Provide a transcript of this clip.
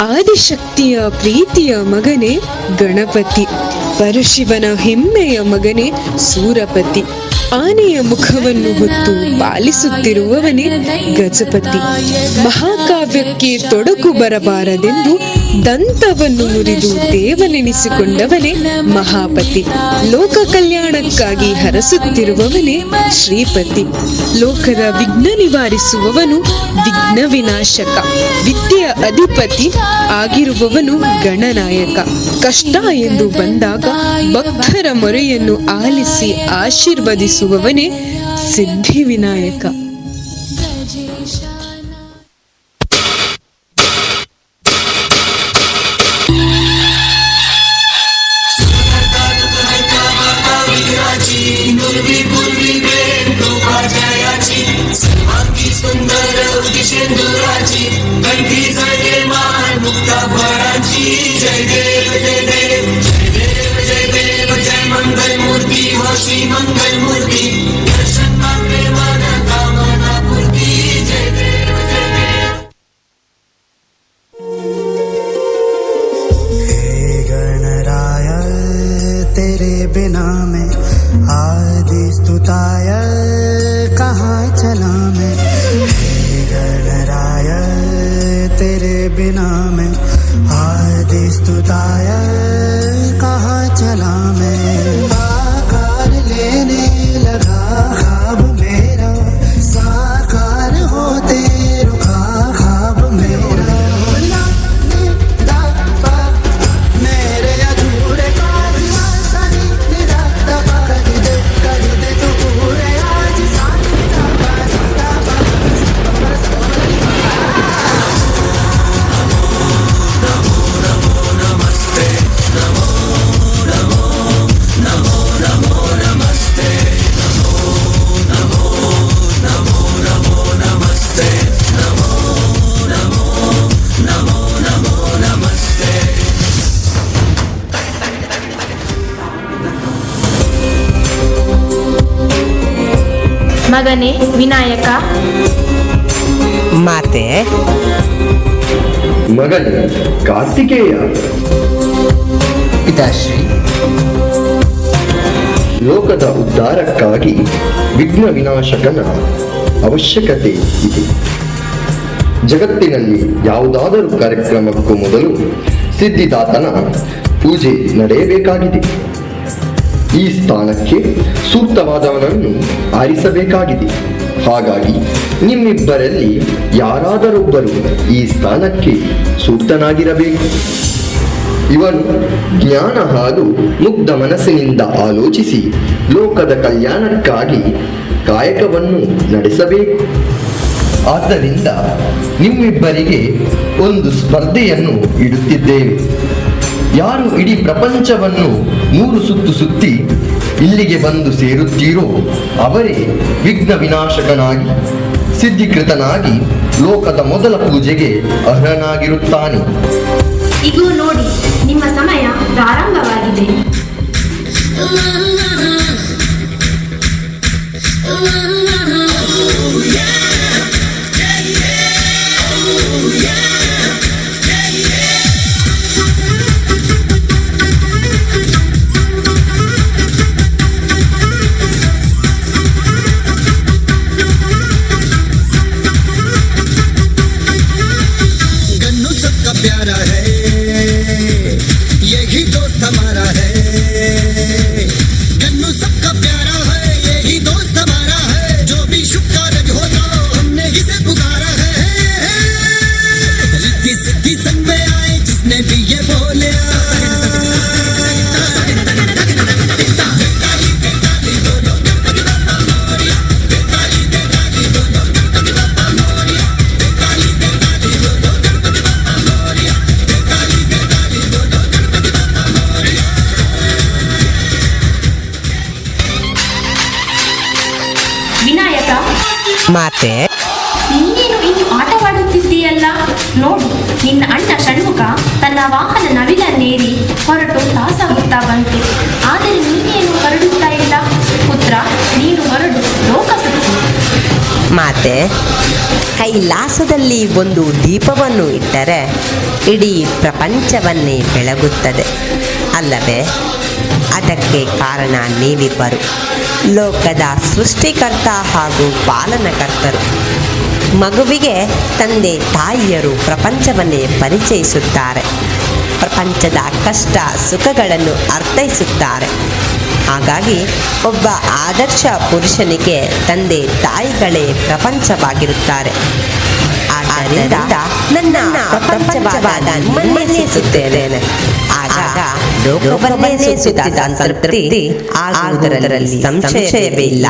ಆದಿಶಕ್ತಿಯ ಪ್ರೀತಿಯ ಮಗನೇ ಗಣಪತಿ, ಪರಶಿವನ ಹೆಮ್ಮೆಯ ಮಗನೇ ಸೂರಪತಿ. ಆನೆಯ ಮುಖವನ್ನು ಹೊತ್ತು ಪಾಲಿಸುತ್ತಿರುವವನೇ ಗಜಪತಿ. ಮಹಾಕಾವ್ಯಕ್ಕೆ ತೊಡಕು ಬರಬಾರದೆಂದು ದಂತವನ್ನು ಮುರಿದು ದೇವನೆನಿಸಿಕೊಂಡವನೇ ಮಹಾಪತಿ. ಲೋಕ ಕಲ್ಯಾಣಕ್ಕಾಗಿ ಹರಸುತ್ತಿರುವವನೇ ಶ್ರೀಪತಿ. ಲೋಕದ ವಿಘ್ನ ನಿವಾರಿಸುವವನು ವಿಘ್ನ ವಿನಾಶಕ. ವಿದ್ಯೆಯ ಅಧಿಪತಿ ಆಗಿರುವವನು ಗಣನಾಯಕ. ಕಷ್ಟ ಎಂದು ಬಂದಾಗ ಭಕ್ತರ ಮೊರೆಯನ್ನು ಆಲಿಸಿ ಆಶೀರ್ವದಿಸುವವನೇ ಸಿದ್ಧಿ ವಿನಾಯಕ हे गणराय तेरे बिना मैं आदि स्तुताय कहाँ चला मैं? बिना मैं आदि स्तुताय कहाँ चला मैं? ಮಗನೇ ವಿನಾಯಕ. ಮಾತೆ. ಮಗನೇ ಕಾರ್ತಿಕೇಯ. ಪಿತಾಶ್ರೀ. ಲೋಕದ ಉದ್ಧಾರಕ್ಕಾಗಿ ವಿಘ್ನ ವಿನಾಶಕನ ಅವಶ್ಯಕತೆ ಇದೆ. ಜಗತ್ತಿನಲ್ಲಿ ಯಾವುದಾದರೂ ಕಾರ್ಯಕ್ರಮಕ್ಕೂ ಮೊದಲು ಸಿದ್ಧಿದಾತನ ಪೂಜೆ ನಡೆಯಬೇಕಾಗಿದೆ. ಈ ಸ್ಥಾನಕ್ಕೆ ಸೂಕ್ತವಾದವನನ್ನು ಆರಿಸಬೇಕಾಗಿದೆ. ಹಾಗಾಗಿ ನಿಮ್ಮಿಬ್ಬರಲ್ಲಿ ಯಾರಾದರೊಬ್ಬರು ಈ ಸ್ಥಾನಕ್ಕೆ ಸೂಕ್ತನಾಗಿರಬೇಕು. ಇವನು ಜ್ಞಾನ ಹಾಗೂ ಮುಗ್ಧ ಮನಸ್ಸಿನಿಂದ ಆಲೋಚಿಸಿ ಲೋಕದ ಕಲ್ಯಾಣಕ್ಕಾಗಿ ಕಾಯಕವನ್ನು ನಡೆಸಬೇಕು. ಆದ್ದರಿಂದ ನಿಮ್ಮಿಬ್ಬರಿಗೆ ಒಂದು ಸ್ಪರ್ಧೆಯನ್ನು ಇಡುತ್ತಿದ್ದೇವೆ. ಯಾರು ಇಡೀ ಪ್ರಪಂಚವನ್ನು ಮೂರು ಸುತ್ತು ಸುತ್ತಿ ಇಲ್ಲಿಗೆ ಬಂದು ಸೇರುತ್ತೀರೋ ಅವರೇ ವಿಘ್ನ ವಿನಾಶಕನಾಗಿ, ಸಿದ್ಧಿಕೃತನಾಗಿ ಲೋಕದ ಮೊದಲ ಪೂಜೆಗೆ ಅರ್ಹನಾಗಿರುತ್ತಾನೆ. ಇದು ನೋಡಿ, ನಿಮ್ಮ ಸಮಯ ಪ್ರಾರಂಭವಾಗಿದೆ. प्यारा है। यही दोस्त हमारा है। ವಿನಾಯಕ. ಮಾತೆ. ನೀನೇನು ಇನ್ನು ಆಟವಾಡುತ್ತಿದ್ದೀಯಲ್ಲ? ನೋಡು ನಿನ್ನ ಅಣ್ಣ ಷಣ್ಮುಖ ತನ್ನ ವಾಹನ ನವಿಲನ್ನೇರಿ ಹೊರಟು ತಾಸಾಗುತ್ತಾ ಬಂತು. ಆದರೆ ನೀನೇನು ಹೊರಡುತ್ತಾ ಇಲ್ಲ? ಪುತ್ರ ನೀನು ಹೊರಡು ಲೋಕ ಮಾತೆ ಕೈಲಾಸದಲ್ಲಿ ಒಂದು ದೀಪವನ್ನು ಇಟ್ಟರೆ ಇಡೀ ಪ್ರಪಂಚವನ್ನೇ ಬೆಳಗುತ್ತದೆ. ಅಲ್ಲವೇ ಅದಕ್ಕೆ ಕಾರಣ ನೀವಿಬ್ಬರು. ಲೋಕದ ಸೃಷ್ಟಿಕರ್ತ ಹಾಗೂ ಪಾಲನಕರ್ತರು. ಮಗುವಿಗೆ ತಂದೆ ತಾಯಿಯರು ಪ್ರಪಂಚವನ್ನೇ ಪರಿಚಯಿಸುತ್ತಾರೆ. ಪ್ರಪಂಚದ ಕಷ್ಟ ಸುಖಗಳನ್ನು ಅರ್ಥೈಸುತ್ತಾರೆ. ಹಾಗಾಗಿ ಒಬ್ಬ ಆದರ್ಶ ಪುರುಷನಿಗೆ ತಂದೆ ತಾಯಿಗಳೇ ಪ್ರಪಂಚವಾಗಿರುತ್ತಾರೆ. ಆದ್ದರಿಂದ ನನ್ನ ಪ್ರಪಂಚವಾದ ನಿಮ್ಮನ್ನೇ ಸುತ್ತೇನೆ ಆಗ ಲೋಕವನ್ನೇ ಸುತ್ತಿದ ಸಂತೃಪ್ತಿ ಆಗುವುದರಲ್ಲಿ ಸಂಶಯವೇ ಇಲ್ಲ.